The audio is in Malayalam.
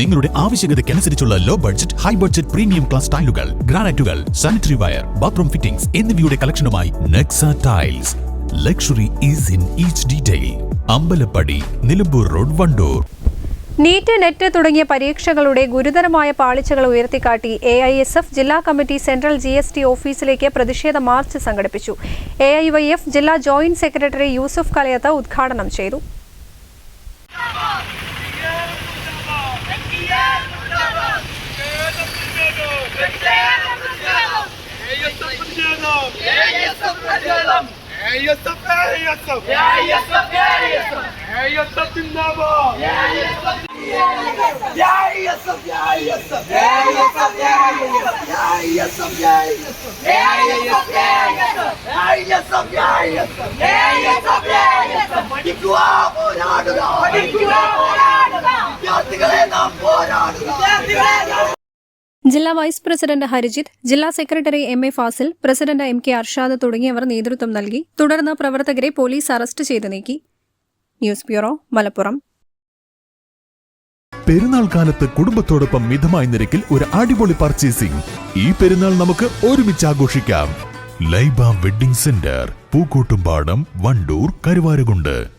നിങ്ങളുടെ ആവശ്യകതയ്ക്കനുസരിച്ചുള്ള low budget high budget premium class ടൈലുകൾ ഗ്രാനൈറ്റുകൾ സാനിറ്ററി വയർ ബാത്റൂം ഫിറ്റിംഗ്സ് എന്നിവയുടെ കളക്ഷനുമായി Nexa tiles luxury is in each detail Ambalappadi Nilambur road Vandoor. NEET NET തുടങ്ങിയ പരീക്ഷകളുടെ ഗുരുതരമായ പാളിച്ചകൾ ഉയർത്തിക്കാട്ടി എ ഐ എസ് എഫ് ജില്ലാ committee central G S T ഓഫീസിലേക്ക് പ്രതിഷേധ മാർച്ച് സംഘടിപ്പിച്ചു. എ ഐ വൈ എഫ് ജില്ലാ ജോയിന്റ് സെക്രട്ടറി യൂസുഫ് കലയത്ത് ഉദ്ഘാടനം ചെയ്തു. പഠിക്കുക പോരാടുക വിദ്യാർത്ഥികളെ നാം പോരാടുക. ജില്ലാ വൈസ് പ്രസിഡന്റ് ഹരിജിത്ത് ജില്ലാ secretary M A Fasil president M K Arshad തുടങ്ങിയവർ നേതൃത്വം നൽകി തുടർന്ന് പ്രവർത്തകരെ പോലീസ് അറസ്റ്റ് ചെയ്ത് നീക്കി. News bureau Malappuram. പെരുന്നാൾ കാലത്ത് കുടുംബത്തോടൊപ്പം മിതമായ നിരക്കിൽ ഒരു അടിപൊളി പർച്ചേസിംഗ് ഈ പെരുന്നാൾ നമുക്ക് ഒരുമിച്ച് ആഘോഷിക്കാം. Laiba wedding centre Pookkottumpadam Vandoor Karuvarakundu.